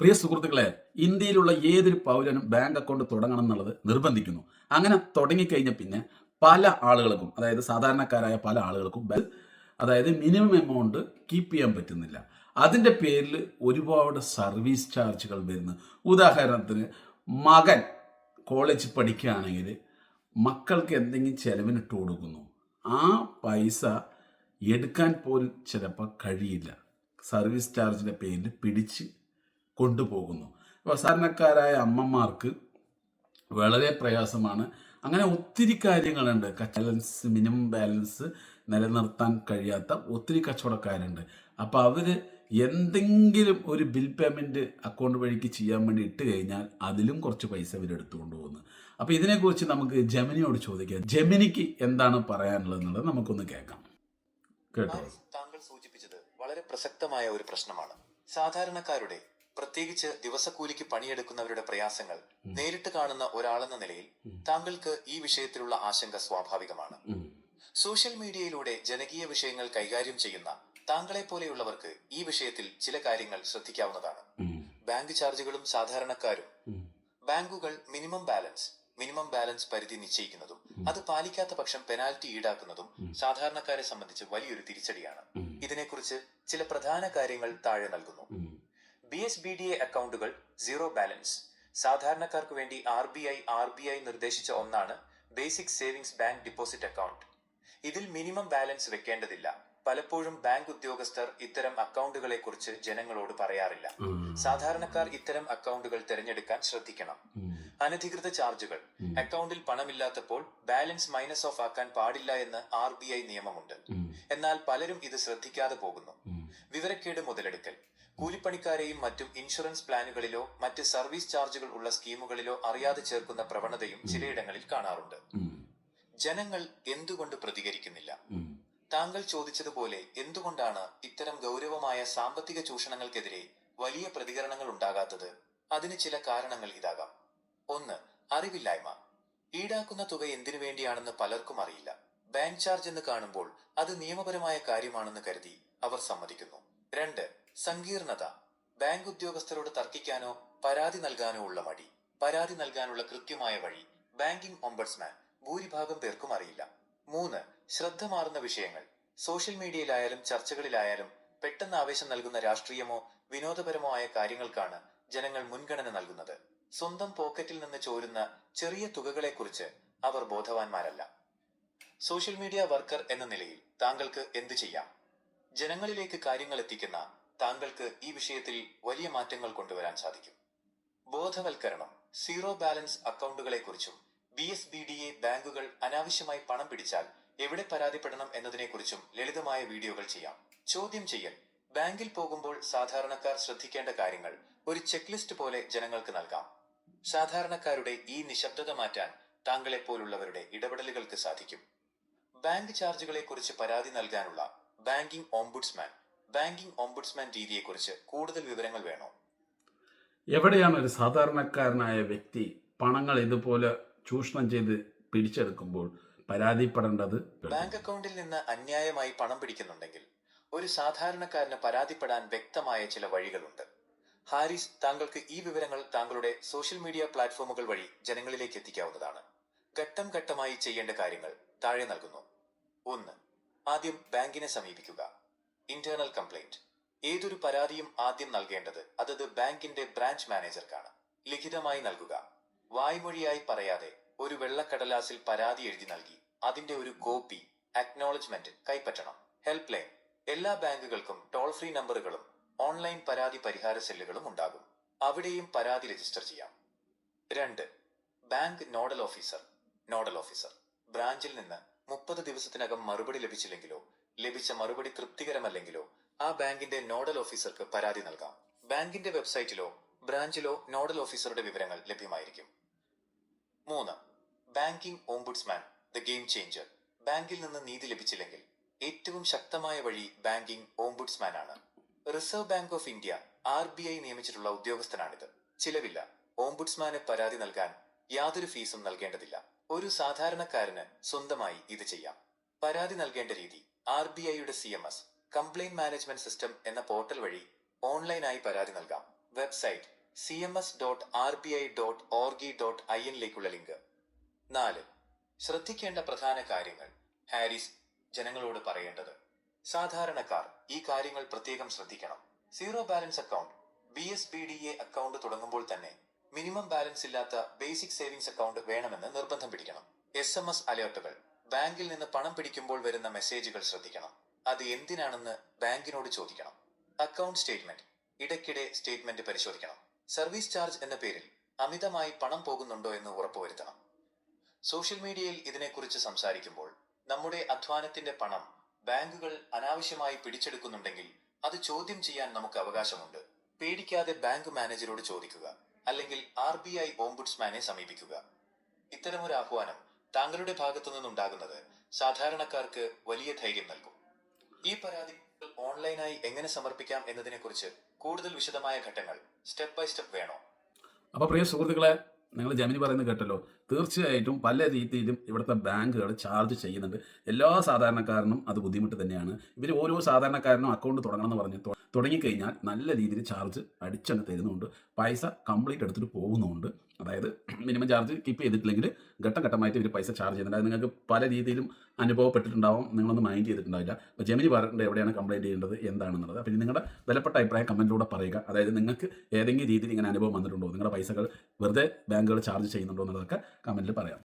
പ്രിയ സുഹൃത്തുക്കളെ ഇന്ത്യയിലുള്ള ഏതൊരു പൗരനും ബാങ്ക് അക്കൗണ്ട് തുടങ്ങണം എന്നുള്ളത് നിർബന്ധിക്കുന്നു. അങ്ങനെ തുടങ്ങിക്കഴിഞ്ഞ പിന്നെ പല ആളുകൾക്കും അതായത് സാധാരണക്കാരായ പല ആളുകൾക്കും അതായത് മിനിമം എമൗണ്ട് കീപ്പ് ചെയ്യാൻ പറ്റുന്നില്ല. അതിന്റെ പേരിൽ ഒരുപാട് സർവീസ് ചാർജുകൾ വരുന്നു. ഉദാഹരണത്തിന് മകൻ കോളേജ് പഠിക്കുകയാണെങ്കിൽ മക്കൾക്ക് എന്തെങ്കിലും ചെലവിനിട്ട് കൊടുക്കുന്നു. ആ പൈസ എടുക്കാൻ പോലും ചിലപ്പോൾ കഴിയില്ല. സർവീസ് ചാർജിന്റെ പേരിൽ പിടിച്ച് കൊണ്ടുപോകുന്നു. സാധാരണക്കാരായ അമ്മമാർക്ക് വളരെ പ്രയാസമാണ്. അങ്ങനെ ഒത്തിരി കാര്യങ്ങളുണ്ട്. ബാലൻസ് മിനിമം ബാലൻസ് നിലനിർത്താൻ കഴിയാത്ത ഒത്തിരി കച്ചവടക്കാരുണ്ട്. അപ്പോൾ അവർ എന്തെങ്കിലും ഒരു ബിൽ പേയ്മെന്റ് അക്കൗണ്ട് വഴിക്ക് ചെയ്യാൻ വേണ്ടി ഇട്ട് കഴിഞ്ഞാൽ അതിലും കുറച്ച് പൈസ ഇവർ എടുത്തുകൊണ്ട് പോകുന്നു. അപ്പോൾ ഇതിനെക്കുറിച്ച് നമുക്ക് ജമിനിയോട് ചോദിക്കാം. ജമിനിക്ക് എന്താണ് പറയാനുള്ളത് നമുക്കൊന്ന് കേൾക്കാം. കേട്ടോ. താങ്കൾ സൂചിപ്പിച്ചത് വളരെ പ്രസക്തമായ ഒരു പ്രശ്നമാണ്. സാധാരണക്കാരുടെ പ്രത്യേകിച്ച് ദിവസക്കൂലിക്ക് പണിയെടുക്കുന്നവരുടെ പ്രയാസങ്ങൾ നേരിട്ട് കാണുന്ന ഒരാളെന്ന നിലയിൽ താങ്കൾക്ക് ഈ വിഷയത്തിലുള്ള ആശങ്ക സ്വാഭാവികമാണ്. സോഷ്യൽ മീഡിയയിലൂടെ ജനകീയ വിഷയങ്ങൾ കൈകാര്യം ചെയ്യുന്ന താങ്കളെ പോലെയുള്ളവർക്ക് ഈ വിഷയത്തിൽ ചില കാര്യങ്ങൾ ശ്രദ്ധിക്കാവുന്നതാണ്. ബാങ്ക് ചാർജുകളും സാധാരണക്കാരും ബാങ്കുകൾ മിനിമം ബാലൻസ് മിനിമം ബാലൻസ് പരിധി നിശ്ചയിക്കുന്നതും അത് പാലിക്കാത്ത പക്ഷം പെനാൽറ്റി ഈടാക്കുന്നതും സാധാരണക്കാരെ സംബന്ധിച്ച് വലിയൊരു തിരിച്ചടിയാണ്. ഇതിനെക്കുറിച്ച് ചില പ്രധാന കാര്യങ്ങൾ താഴെ നൽകുന്നു. B S B D A അക്കൗണ്ടുകൾ സീറോ ബാലൻസ് സാധാരണക്കാർക്ക് വേണ്ടി R B I R B I നിർദ്ദേശിച്ച ഒന്നാണ് basic savings bank deposit account. ഇതിൽ മിനിമം ബാലൻസ് വെക്കേണ്ടതില്ല. പലപ്പോഴും ബാങ്ക് ഉദ്യോഗസ്ഥർ ഇത്തരം അക്കൗണ്ടുകളെ കുറിച്ച് ജനങ്ങളോട് പറയാറില്ല. സാധാരണക്കാർ ഇത്തരം അക്കൗണ്ടുകൾ തിരഞ്ഞെടുക്കാൻ ശ്രദ്ധിക്കണം. അനധികൃത ചാർജുകൾ. അക്കൗണ്ടിൽ പണമില്ലാത്തപ്പോൾ ബാലൻസ് മൈനസ് ഓഫ് ആക്കാൻ പാടില്ല എന്ന് ആർ ബി ഐ നിയമമുണ്ട്. എന്നാൽ പലരും ഇത് ശ്രദ്ധിക്കാതെ പോകുന്നു. വിവരക്കേട് മുതലെടുക്കൽ. കൂലിപ്പണിക്കാരെയും മറ്റും ഇൻഷുറൻസ് പ്ലാനുകളിലോ മറ്റ് സർവീസ് ചാർജുകൾ ഉള്ള സ്കീമുകളിലോ അറിയാതെ ചേർക്കുന്ന പ്രവണതയും ചിലയിടങ്ങളിൽ കാണാറുണ്ട്. ജനങ്ങൾ എന്തുകൊണ്ട് പ്രതികരിക്കുന്നില്ല? താങ്കൾ ചോദിച്ചതുപോലെ എന്തുകൊണ്ടാണ് ഇത്തരം ഗൗരവമായ സാമ്പത്തിക ചൂഷണങ്ങൾക്കെതിരെ വലിയ പ്രതികരണങ്ങൾ ഉണ്ടാകാത്തത്? അതിന് ചില കാരണങ്ങൾ ഇതാകാം. ഒന്ന് അറിവില്ലായ്മ. ഈടാക്കുന്ന തുക എന്തിനു വേണ്ടിയാണെന്ന് പലർക്കും അറിയില്ല. ബാങ്ക് ചാർജ് എന്ന് കാണുമ്പോൾ അത് നിയമപരമായ കാര്യമാണെന്ന് കരുതി അവർ സമ്മതിക്കുന്നു. രണ്ട് സങ്കീർണത. ബാങ്ക് ഉദ്യോഗസ്ഥരോട് തർക്കിക്കാനോ പരാതി നൽകാനോ ഉള്ള മടി. പരാതി നൽകാനുള്ള കൃത്യമായ വഴി. ബാങ്കിംഗ് ഒംബഡ്സ്മാൻ ഭൂരിഭാഗം പേർക്കും അറിയില്ല. മൂന്ന്. ശ്രദ്ധ മാറുന്ന വിഷയങ്ങൾ. സോഷ്യൽ മീഡിയയിലായാലും ചർച്ചകളിലായാലും പെട്ടെന്ന് ആവേശം നൽകുന്ന രാഷ്ട്രീയമോ വിനോദപരമോ ആയ കാര്യങ്ങൾക്കാണ് ജനങ്ങൾ മുൻഗണന നൽകുന്നത്. സ്വന്തം പോക്കറ്റിൽ നിന്ന് ചോരുന്ന ചെറിയ തുകകളെക്കുറിച്ച് അവർ ബോധവാന്മാരല്ല. സോഷ്യൽ മീഡിയ വർക്കർ എന്ന നിലയിൽ താങ്കൾക്ക് എന്തു ചെയ്യാം? ജനങ്ങളിലേക്ക് കാര്യങ്ങൾ എത്തിക്കുന്ന താങ്കൾക്ക് ഈ വിഷയത്തിൽ വലിയ മാറ്റങ്ങൾ കൊണ്ടുവരാൻ സാധിക്കും. ബോധവൽക്കരണം zero balance അക്കൗണ്ടുകളെക്കുറിച്ചും B S B D A ബാങ്കുകൾ അനാവശ്യമായി പണം പിടിച്ചാൽ എവിടെ പരാതിപ്പെടണം എന്നതിനെക്കുറിച്ചും ലളിതമായ വീഡിയോകൾ ചെയ്യാം. ചോദ്യം ചെയ്യൽ. ബാങ്കിൽ പോകുമ്പോൾ സാധാരണക്കാർ ശ്രദ്ധിക്കേണ്ട കാര്യങ്ങൾ ഒരു ചെക്ക് ലിസ്റ്റ് പോലെ ജനങ്ങൾക്ക് നൽകാം. സാധാരണക്കാരുടെ ഈ നിശബ്ദത മാറ്റാൻ താങ്കളെ പോലുള്ളവരുടെ ഇടപെടലുകൾക്ക് സാധിക്കും. ബാങ്ക് ചാർജുകളെ കുറിച്ച് പരാതി നൽകാനുള്ള ബാങ്കിംഗ് ഓംബുഡ്സ്മാൻ ബാങ്കിംഗ് ഓംബുഡ്സ്മാൻ രീതിയെക്കുറിച്ച് കൂടുതൽ വിവരങ്ങൾ വേണോ? എവിടെയാണ് ഒരു സാധാരണക്കാരനായ വ്യക്തി പണങ്ങൾ ഇതുപോലെ ചൂഷണം ചെയ്ത് പിടിച്ചെടുക്കുമ്പോൾ പരാതിപ്പെടേണ്ടത് ബാങ്ക് അക്കൗണ്ടിൽ നിന്ന് അന്യായമായി പണം പിടിക്കുന്നുണ്ടെങ്കിൽ ഒരു സാധാരണക്കാരന് പരാതിപ്പെടാൻ വ്യക്തമായ ചില വഴികളുണ്ട്. ഹാരിസ് താങ്കൾക്ക് ഈ വിവരങ്ങൾ താങ്കളുടെ സോഷ്യൽ മീഡിയ പ്ലാറ്റ്ഫോമുകൾ വഴി ജനങ്ങളിലേക്ക് എത്തിക്കാവുന്നതാണ്. ഘട്ടം ഘട്ടമായി ചെയ്യേണ്ട കാര്യങ്ങൾ താഴെ നൽകുന്നു. ഒന്ന് ആദ്യം ബാങ്കിനെ സമീപിക്കുക. ഇന്റേണൽ കംപ്ലൈന്റ് ഏതൊരു പരാതിയും ആദ്യം നൽകേണ്ടത് അതത് ബാങ്കിന്റെ ബ്രാഞ്ച് മാനേജർക്കാണ് ലിഖിതമായി നൽകുക. വായ്മൊഴിയായി പറയാതെ ഒരു വെള്ളക്കടലാസിൽ പരാതി എഴുതി നൽകി അതിന്റെ ഒരു കോപ്പി അക്നോളജ്മെന്റ് കൈപ്പറ്റണം. ഹെൽപ്പ് ലൈൻ എല്ലാ ബാങ്കുകൾക്കും ടോൾ ഫ്രീ നമ്പറുകളും ഓൺലൈൻ പരാതി പരിഹാര സെല്ലുകളും ഉണ്ടാകും. അവിടെയും പരാതി രജിസ്റ്റർ ചെയ്യാം. രണ്ട്. Bank nodal officer nodal officer ബ്രാഞ്ചിൽ നിന്ന് മുപ്പത് ദിവസത്തിനകം മറുപടി ലഭിച്ചില്ലെങ്കിലോ ലഭിച്ച മറുപടി തൃപ്തികരമല്ലെങ്കിലോ ആ ബാങ്കിന്റെ നോഡൽ ഓഫീസർക്ക് പരാതി നൽകാം. ബാങ്കിന്റെ വെബ്സൈറ്റിലോ ബ്രാഞ്ചിലോ നോഡൽ ഓഫീസറുടെ വിവരങ്ങൾ ലഭ്യമായിരിക്കും. മൂന്ന്. Banking ombudsman the game changer. ബാങ്കിൽ നിന്ന് നീതി ലഭിച്ചില്ലെങ്കിൽ ഏറ്റവും ശക്തമായ വഴി ബാങ്കിംഗ് ഓംബുഡ്സ്മാൻ ആണ് Reserve Bank of India R B I നിയമിച്ചിട്ടുള്ള ഉദ്യോഗസ്ഥനാണിത്. ചിലവില്ല. ഓംബുഡ്സ്മാന് പരാതി നൽകാൻ യാതൊരു ഫീസും നൽകേണ്ടതില്ല. ഒരു സാധാരണക്കാരന് സ്വന്തമായി ഇത് ചെയ്യാം. പരാതി നൽകേണ്ട രീതി ആർ ബി ഐയുടെ C M S complaint management system എന്ന പോർട്ടൽ വഴി ഓൺലൈനായി പരാതി നൽകാം. Website C M S dot R B I dot org dot I എന്നിലേക്കുള്ള link. നാല് ശ്രദ്ധിക്കേണ്ട പ്രധാന കാര്യങ്ങൾ. ഹാരിസ് ജനങ്ങളോട് പറയേണ്ടത്. സാധാരണക്കാർ ഈ കാര്യങ്ങൾ പ്രത്യേകം ശ്രദ്ധിക്കണം. Zero balance account. B S B D A account തുടങ്ങുമ്പോൾ തന്നെ മിനിമം ബാലൻസ് ഇല്ലാത്ത ബേസിക് സേവിങ്സ് അക്കൗണ്ട് വേണമെന്ന് നിർബന്ധം പിടിക്കണം. എസ് എം എസ് അലേർട്ടുകൾ. ബാങ്കിൽ നിന്ന് പണം പിടിക്കുമ്പോൾ വരുന്ന മെസ്സേജുകൾ ശ്രദ്ധിക്കണം. അത് എന്തിനാണെന്ന് ബാങ്കിനോട് ചോദിക്കണം. അക്കൗണ്ട് സ്റ്റേറ്റ്മെന്റ് ഇടയ്ക്കിടെ സ്റ്റേറ്റ്മെന്റ് പരിശോധിക്കണം. സർവീസ് ചാർജ് എന്ന പേരിൽ അമിതമായി പണം പോകുന്നുണ്ടോ എന്ന് ഉറപ്പുവരുത്തണം സോഷ്യൽ മീഡിയയിൽ ഇതിനെക്കുറിച്ച് സംസാരിക്കുമ്പോൾ നമ്മുടെ അധ്വാനത്തിന്റെ പണം ബാങ്കുകൾ അനാവശ്യമായി പിടിച്ചെടുക്കുന്നുണ്ടെങ്കിൽ അത് ചോദ്യം ചെയ്യാൻ നമുക്ക് അവകാശമുണ്ട്. പേടിക്കാതെ ബാങ്ക് മാനേജരോട് ചോദിക്കുക അല്ലെങ്കിൽ ആർ ബി ഐ ഓംബുഡ്സ്മാനെ സമീപിക്കുക. ഇത്തരമൊരു ആഹ്വാനം താങ്കളുടെ ഭാഗത്തു നിന്നുണ്ടാകുന്നത് സാധാരണക്കാർക്ക് വലിയ ധൈര്യം നൽകും. ഈ പരാതി ഓൺലൈനായി എങ്ങനെ സമർപ്പിക്കാം എന്നതിനെക്കുറിച്ച് കൂടുതൽ വിശദമായ ഘട്ടങ്ങൾ സ്റ്റെപ്പ് ബൈ സ്റ്റെപ്പ് വേണോ? അപ്പോൾ പ്രിയ സുഹൃത്തുക്കളെ നിങ്ങൾ ജമിനി പറയുന്നത് കേട്ടല്ലോ തീർച്ചയായിട്ടും പല രീതിയിലും ഇവിടുത്തെ ബാങ്കുകൾ ചാർജ് ചെയ്യുന്നുണ്ട്. എല്ലാ സാധാരണക്കാരനും അത് ബുദ്ധിമുട്ട് തന്നെയാണ്. ഇവർ ഓരോ സാധാരണക്കാരനും അക്കൗണ്ട് തുടങ്ങണം എന്ന് പറഞ്ഞ് തുടങ്ങിക്കഴിഞ്ഞാൽ നല്ല രീതിയിൽ ചാർജ് അടിച്ചങ്ങ് തരുന്നുണ്ട്. പൈസ കംപ്ലീറ്റ് എടുത്തിട്ട് പോകുന്നുണ്ട്. അതായത് മിനിമം ചാർജ് കീപ്പ് ചെയ്തിട്ടില്ലെങ്കിൽ ഘട്ടം ഘട്ടമായിട്ട് ഇവർ പൈസ ചാർജ് ചെയ്യുന്നുണ്ട്. അത് നിങ്ങൾക്ക് പല രീതിയിലും അനുഭവപ്പെട്ടിട്ടുണ്ടാവും. നിങ്ങളൊന്നും മൈൻഡ് ചെയ്തിട്ടുണ്ടാവില്ല. അപ്പോൾ ജെമിനി പറഞ്ഞിട്ട് എവിടെയാണ് കംപ്ലൈന്റ് ചെയ്യേണ്ടത് എന്താണെന്നുള്ളത്. അപ്പോൾ നിങ്ങളുടെ വിലപ്പെട്ട അഭിപ്രായം കമന്റിലൂടെ പറയുക. അതായത് നിങ്ങൾക്ക് ഏതെങ്കിലും രീതിയിൽ ഇങ്ങനെ അനുഭവം വന്നിട്ടുണ്ടോ? നിങ്ങളുടെ പൈസകൾ വെറുതെ ബാങ്കുകൾ ചാർജ് ചെയ്യുന്നുണ്ടോ എന്നുള്ളതൊക്കെ കമന്റിൽ പറയാം.